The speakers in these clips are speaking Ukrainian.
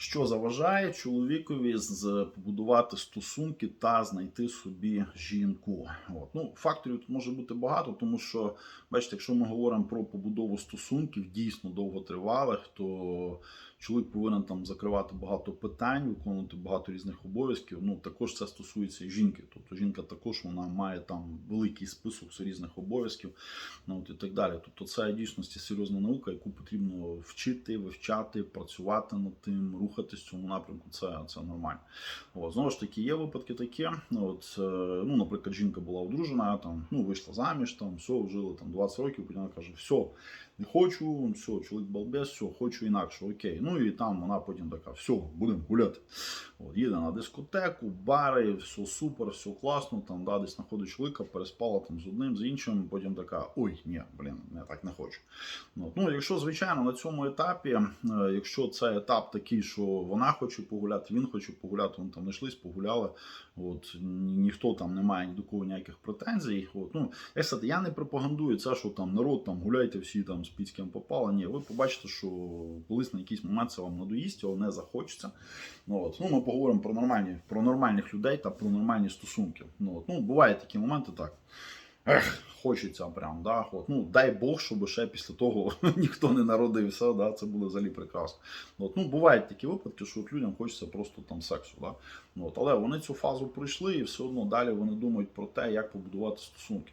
Що заважає чоловікові з- побудувати стосунки та знайти собі жінку? От. Ну, факторів тут може бути багато, тому що, бачите, якщо ми говоримо про побудову стосунків дійсно довготривалих, то чоловік повинен там закривати багато питань, виконувати багато різних обов'язків. Ну, також це стосується і жінки. Тобто жінка також вона має там великий список різних обов'язків ну, от, і так далі. Тобто це дійсності серйозна наука, яку потрібно вчити, вивчати, працювати над тим, рухатись в цьому напрямку. Це, це нормально. От, знову ж таки, є випадки такі. ну, От, е, ну, наприклад, жінка була одружена, там, ну, вийшла заміж, там, все, жили там 20 років, потім вона каже, все, не хочу, все, чоловік балбес, все, хочу інакше, окей. Ну і там вона потім така, все, будемо гуляти. От, їде на дискотеку, бари, все супер, все класно, там да, десь знаходить чоловіка, переспала там з одним, з іншим, потім така, ой, ні, блін, я так не хочу. От. Ну, якщо, звичайно, на цьому етапі, е, якщо це етап такий, що вона хоче погуляти, він хоче погуляти, вони там знайшлись, погуляли, от, ніхто там не має ні до кого ніяких претензій. От, ну, я, сказати, я не пропагандую це, що там народ там гуляйте всі там з з попало. Ні, ви побачите, що колись на якийсь момент це вам надоїсть, його не захочеться. Ну, от. ну, поговоримо про нормальні, про нормальних людей та про нормальні стосунки. Ну, от. ну, бувають такі моменти так. Ех, хочеться прям, да, от, ну дай Бог, щоб ще після того ніхто не народився, да, це буде взагалі прекрасно. От, ну, бувають такі випадки, що от людям хочеться просто там сексу, да. Ну, от, але вони цю фазу пройшли і все одно далі вони думають про те, як побудувати стосунки.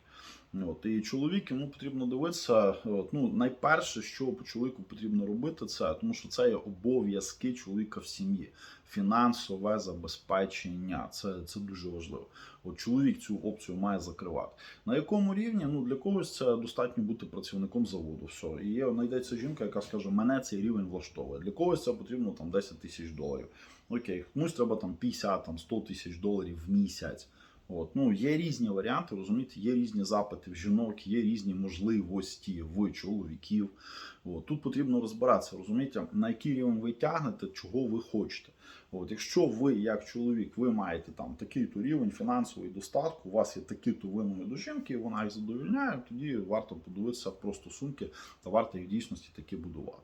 От, і чоловік йому потрібно дивитися. От, ну, найперше, що по чоловіку потрібно робити, це тому що це є обов'язки чоловіка в сім'ї, фінансове забезпечення. Це, це дуже важливо. От чоловік цю опцію має закривати. На якому рівні? Ну для когось це достатньо бути працівником заводу. Все. І є знайдеться жінка, яка скаже, мене цей рівень влаштовує. Для когось це потрібно там 10 тисяч доларів. Окей, комусь треба там 50, там 100 тисяч доларів в місяць. От, ну, є різні варіанти, розумієте, є різні запити в жінок, є різні можливості в чоловіків. От, тут потрібно розбиратися, розумієте, на який рівень ви тягнете, чого ви хочете. От, якщо ви, як чоловік, ви маєте там такий-то рівень фінансовий достатку, у вас є такі-то вимоги до жінки, і вона їх задовільняє, тоді варто подивитися про стосунки та варто їх в дійсності таки будувати.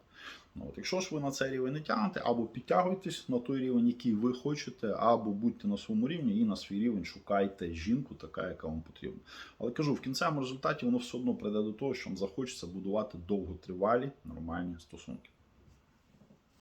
Ну, от, якщо ж ви на цей рівень не тягнете, або підтягуйтесь на той рівень, який ви хочете, або будьте на своєму рівні і на свій рівень шукайте жінку, така, яка вам потрібна. Але кажу, в кінцевому результаті воно все одно прийде до того, що вам захочеться будувати довготривалі нормальні стосунки.